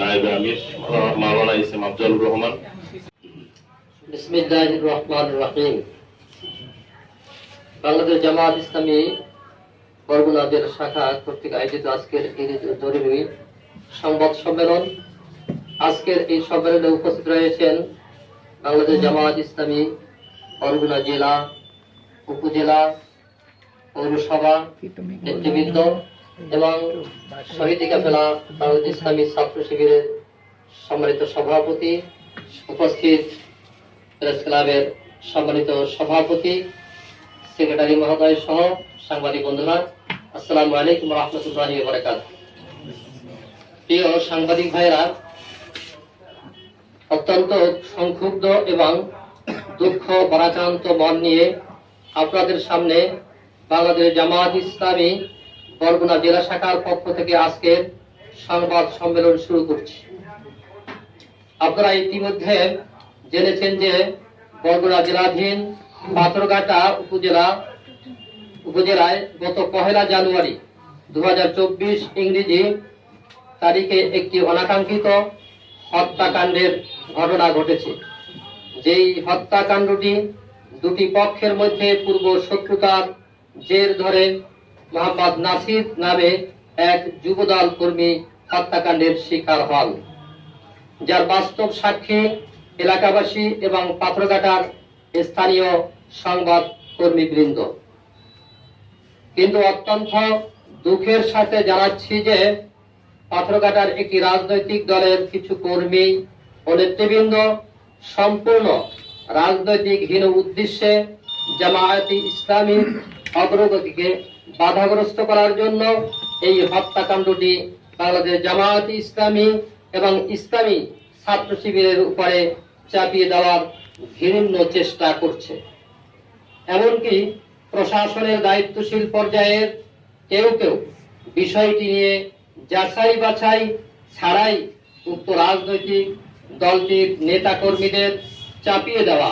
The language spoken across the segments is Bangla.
নায়েবে আমির মাওলানা ইসলাম আফজালুর রহমান। বিসমিল্লাহ রহমান রহিম। বাংলাদেশ জামাত ইসলামী বরগুনা জেলা শাখা কর্তৃক আয়োজিত আজকের এই জরুরি সংবাদ সম্মেলন। আজকের এই সম্মেলনে উপস্থিত রয়েছেন বাংলাদেশ জামাত ইসলামী বরগুনা জেলা উপজেলা পৌরসভা নেতৃবৃন্দ এবং শহীদিকা ফেলা বাংলাদেশ ইসলামী ছাত্র শিবিরের সম্মানিত সভাপতি, উপস্থিত প্রেস ক্লাবের সম্মানিত সভাপতি, সেক্রেটারি মহোদয় সহ সাংবাদিক বন্ধুরা, আসসালামু আলাইকুম রহমতুল্লাহ বরাকাত প্রিয় সাংবাদিক ভাইরা অত্যন্ত সংক্ষুব্ধ এবং দুঃখ পরাক্রান্ত মন নিয়ে আপনাদের সামনে বাংলাদেশ জামাত ইসলামী বরগুনা জেলা শাখার পক্ষ থেকে আজকের সংবাদ সম্মেলন শুরু করছি। আপনারা ইতিমধ্যে জেনেছেন যে বরগুনা জেলাধীন পাথরঘাটা উপজেলা উপজেলায় গত পহেলা জানুয়ারি দু ইংরেজি তারিখে একটি অনাকাঙ্ক্ষিত হত্যাকাণ্ডের ঘটনা ঘটেছে। যেই হত্যাকাণ্ডটি দুটি পক্ষের মধ্যে পূর্ব শত্রুতার জের ধরে মোহাম্মদ নাসির নামে এক যুবদল কর্মী হত্যাকাণ্ডের শিকার হন, যার বাস্তব সাক্ষী এলাকাবাসী এবং পাথরঘাটার স্থানীয় সংবাদ কর্মীবৃন্দ। কিন্তু অত্যন্ত দুঃখের সাথে জানাচ্ছি যে পাথরঘাটার একটি রাজনৈতিক দলের কিছু কর্মী ও নেতৃবৃন্দ সম্পূর্ণ রাজনৈতিক হীন উদ্দেশ্যে জামায়াতি ইসলামীর অগ্রগতিকে বাধাগ্রস্ত করার জন্য এই হত্যাকাণ্ডটি বাংলাদেশ জামায়াত ইসলামী এবং ইসলামী ছাত্র শিবিরের উপরে চাপিয়ে দেওয়ার ঘৃণ্য চেষ্টা করছে। এমনকি প্রশাসনের দায়িত্বশীল পর্যায়ের কেউ কেউ বিষয়টি নিয়ে যাচাই বাছাই ছাড়াই উক্ত রাজনৈতিক দলটির নেতা কর্মীদের চাপিয়ে দেওয়া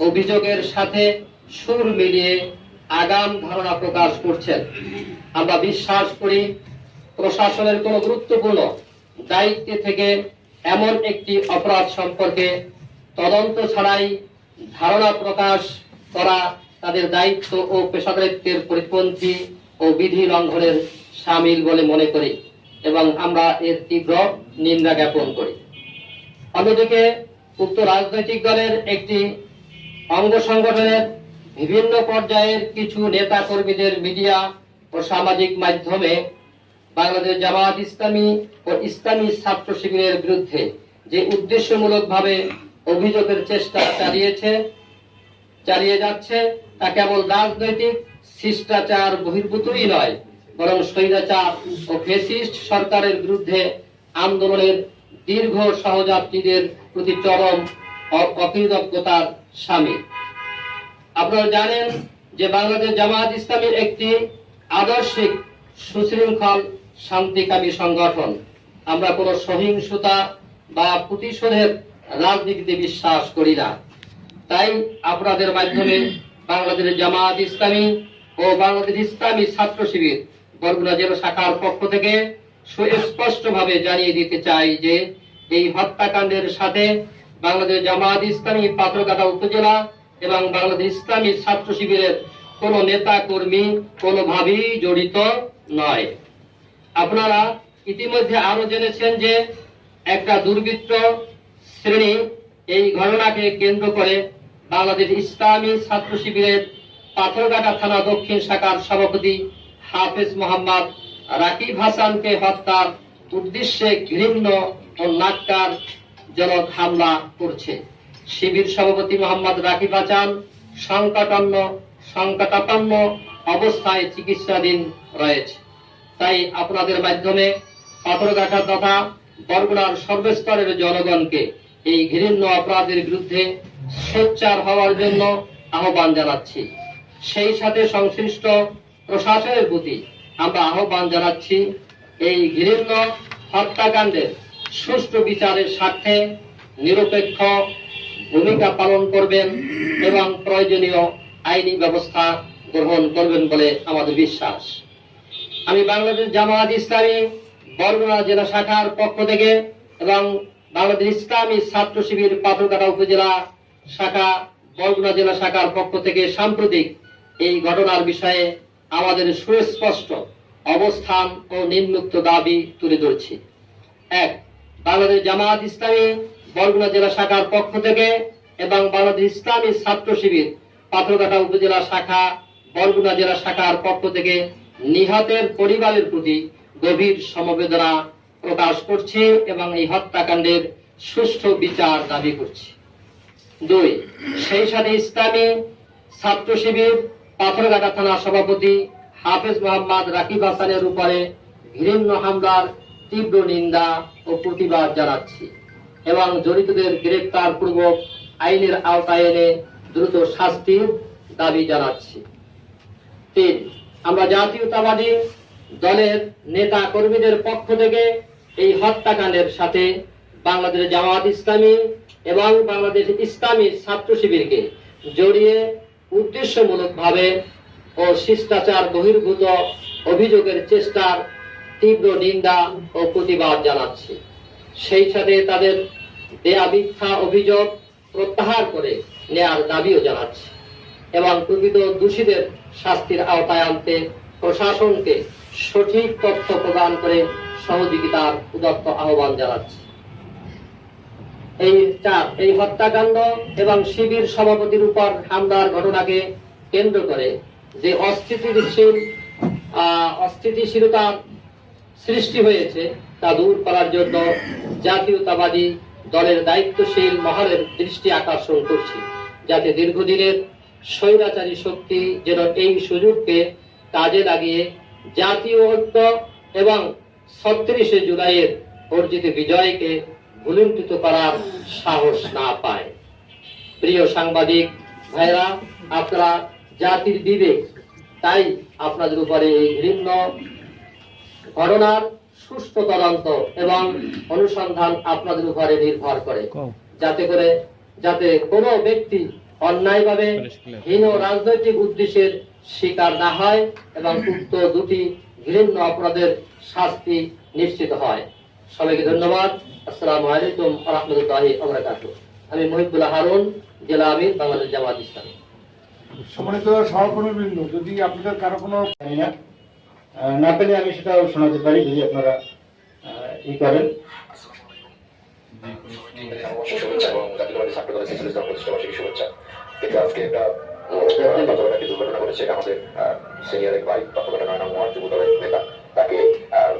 অভিযোগের সাথে সুর মিলিয়ে আগাম ধারণা প্রকাশ করছেন। আমরা বিশ্বাস করি প্রশাসনের কোন গুরুত্বপূর্ণ দায়িত্বে থেকে এমন একটি অপরাধ সম্পর্কে তদন্ত ছাড়াই ধারণা প্রকাশ করা তাদের দায়িত্ব ও পেশাদারিত্বের পরিপন্থী ও বিধি লঙ্ঘনের সামিল বলে মনে করি এবং আমরা এর তীব্র নিন্দা জ্ঞাপন করি। অন্যদিকে উক্ত রাজনৈতিক দলের একটি অঙ্গ সংগঠনের বিভিন্ন পর্যায়ের কিছু নেতা কর্মীদের মিডিয়া ও সামাজিক মাধ্যমে বাংলাদেশ জামাত ইসলামী ও ইসলামী ছাত্র শিবিরের বিরুদ্ধে যে উদ্দেশ্যমূলকভাবে অভিযোগের চেষ্টা চালিয়েছে, চালিয়ে যাচ্ছে, তা কেবল রাজনৈতিক শিষ্টাচার বহির্ভূতই নয়, বরং স্বৈরাচার ও ফেসিস্ট সরকারের বিরুদ্ধে আন্দোলনের দীর্ঘ সহযাত্রীদের প্রতি চরম অকৃতজ্ঞতার সামিল। আপনারা জানেন যে বাংলাদেশ জামায়াত ইসলামীর একটি আদর্শিক সুশৃঙ্খল শান্তিকামী সংগঠন। আমরা কোনো সহিংসতা বা প্রতিশোধের রাজনীতিতে বিশ্বাস করি না। তাই আপনাদের মাধ্যমে বাংলাদেশ জামায়াত ইসলামী ও বাংলাদেশ ইসলামী ছাত্র শিবির বরগুনা জেলা শাখার পক্ষ থেকে সুস্পষ্ট ভাবে জানিয়ে দিতে চাই যে এই হত্যাকাণ্ডের সাথে বাংলাদেশ জামায়াত ইসলামী পাত্রঘাটা উপজেলা এবং বাংলাদেশ ইসলামী ছাত্র শিবিরের কোন নেতা কর্মী কোনোভাবেই জড়িত নয়। আপনারা ইতিমধ্যে আরও জেনেছেন যে একটা দুর্বৃত্ত শ্রেণি এই ঘটনাকে কেন্দ্র করে বাংলাদেশ ইসলামী ছাত্র শিবিরের পাথরঘাটা থানা দক্ষিণ শাখার সভাপতি হাফেজ মোহাম্মদ রাকিব হাসানকে হত্যার উদ্দেশ্যে ঘৃণ্য ও নাক্কার জনক হামলা করছে। শিবির সভাপতি মোহাম্মদ রাকিব হাসান সংকটান্ন, সংকটাপন্ন অবস্থায় চিকিৎসাধীন রয়েছে। তাই আপনাদের মাধ্যমে পাথরঘাটা তথা বরগুনার সর্বস্তরের জনগণকে এই ঘৃণ্য অপরাধের বিরুদ্ধে সোচ্চার হওয়ার জন্য আহ্বান জানাচ্ছি। সেই সাথে সংশ্লিষ্ট প্রশাসনের প্রতি আমরা আহ্বান জানাচ্ছি, এই ঘৃণ্য হত্যাকাণ্ডের সুষ্ঠু বিচারের স্বার্থে নিরপেক্ষ ভূমিকা পালন করবেন এবং প্রয়োজনীয় আইনি ব্যবস্থা গ্রহণ করবেন বলে আমাদের বিশ্বাস। আমি বাংলাদেশ জামায়াত ইসলামী বরগুনা জেলা শাখার পক্ষ থেকে এবং বাংলাদেশ ইসলামী ছাত্র শিবির পাথরঘাটা উপজেলা শাখা বরগুনা জেলা শাখার পক্ষ থেকে সাম্প্রতিক এই ঘটনার বিষয়ে আমাদের সুস্পষ্ট অবস্থান ও নিম্নুক্ত দাবি তুলে ধরছি। এক, বাংলাদেশ জামায়াত ইসলামী বরগুনা জেলা শাখার পক্ষ থেকে এবং বাংলাদেশ ইসলামী ছাত্র শিবির পাথরঘাটা উপজেলা শাখা, বরগুনা জেলা শাখার পক্ষ থেকে নিহতের পরিবারের প্রতি গভীর সমবেদনা প্রকাশ করছে এবং এই হত্যাকাণ্ডের সুষ্ঠু বিচার দাবি করছি। দুই, সেই সাথে ইসলামী ছাত্র শিবির পাথরঘাটা থানা সভাপতি হাফেজ মোহাম্মদ রাকিব হাসানের উপরে ঘৃণ্য হামলার তীব্র নিন্দা ও প্রতিবাদ জানাচ্ছি। এবং জড়িতদের গ্রেপ্তার পূর্বক আইনের আওতায় এনে দ্রুত শাস্তির দাবি জানাচ্ছি। তিন, আমরা জাতীয়তাবাদী দলের নেতা কর্মীদের পক্ষ থেকে এই হত্যাকাণ্ডের সাথে বাংলাদেশ জামায়াত ইসলামী এবং বাংলাদেশ ইসলামী ছাত্র শিবিরকে জড়িয়ে উদ্দেশ্যমূলকভাবে ও শিষ্টাচার বহির্ভূত অভিযোগের চেষ্টার তীব্র নিন্দা ও প্রতিবাদ জানাচ্ছি। সেই সাথে তাদের দেয়া মিথ্যা অভিযোগ প্রত্যাহার করে নেয়ার দাবিও জানাচ্ছি এবং প্রকৃত দোষীদের শাস্তির আওতায় আনতে প্রশাসনকে সঠিক তথ্য প্রদান করে সহযোগিতার উদত্ত আহ্বান জানাচ্ছি। এই চার, এই হত্যাকাণ্ড এবং শিবির সভাপতির উপর হামলার ঘটনাকে কেন্দ্র করে যে অস্থিতিশীল অস্থিতিশীলতার সৃষ্টি হয়েছে তা দূর করার জন্য জাতীয়তাবাদী দলের দায়িত্বশীল মহলের দৃষ্টি আকর্ষণ করছি, যাতে দীর্ঘদিনের স্বৈরাচারী শক্তি যেন এই সুযোগকে কাজে লাগিয়ে জাতীয় ঐক্য এবং ছত্রিশে জুলাইয়ের অর্জিত বিজয়কে ভুলুণ্ঠিত করার সাহস না পায়। প্রিয় সাংবাদিক ভাইরা আপনারা জাতির বিবেক, তাই আপনাদের উপরে এই ঘৃণ্য ঘটনার সুষ্ঠু তদন্ত এবং অনুসন্ধান আপনাদের উপরে নির্ভর করে। যাতে করে যাতে কোনো ব্যক্তি অন্যায়ভাবে হীন রাজনৈতিক উদ্দেশ্যের শিকার না হয় এবং উক্ত দুটি ঘৃণ্য অপরাধের শাস্তি নিশ্চিত হয়। সবাইকে ধন্যবাদ। আসসালামু আলাইকুম রহমতুল্লাহি আমি মহিবুল্লাহ হারুন জেলা আমির বাংলাদেশ জামাত ইসলামী। সম্মানিত সহকর্মীবৃন্দ যদি আপনাদের কারও কোনো জানি না পেলে আমি সেটাও শোনাতে পারি যদি আপনারা ই করেন। আমাদের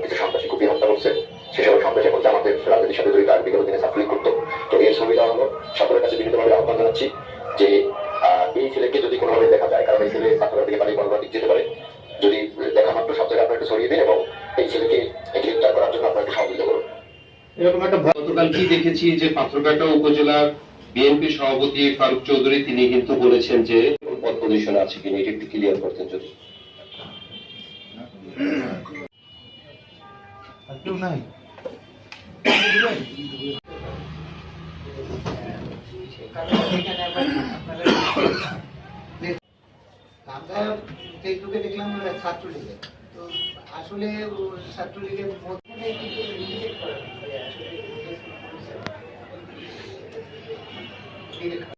কিছু সন্ত্রাসী কুপিয়ে হত্যা করছে সে সময় সন্ত্রাসী এখন জামাতের রাজনীতির সাথে জড়িত আর বিগত দিনে ছাত্রলীগ করতো তো এর দেওয়া হলো সকলের কাছে বিনীতভাবে আহ্বান জানাচ্ছি কি দেখেছি যে পাত্রঘাটা উপজেলার বিএনপি সভাপতি ফারুক চৌধুরী তিনি কিন্তু বলেছেন যে পদ পজিশনে আছে কিনা এটা একটু ক্লিয়ার করতেন যদি। আমরা ফেসবুকে দেখলাম ছাত্রলীগের। তো আসলে ছাত্রলীগের মধ্যে কিন্তু রিজেক্ট করা হয় আসলে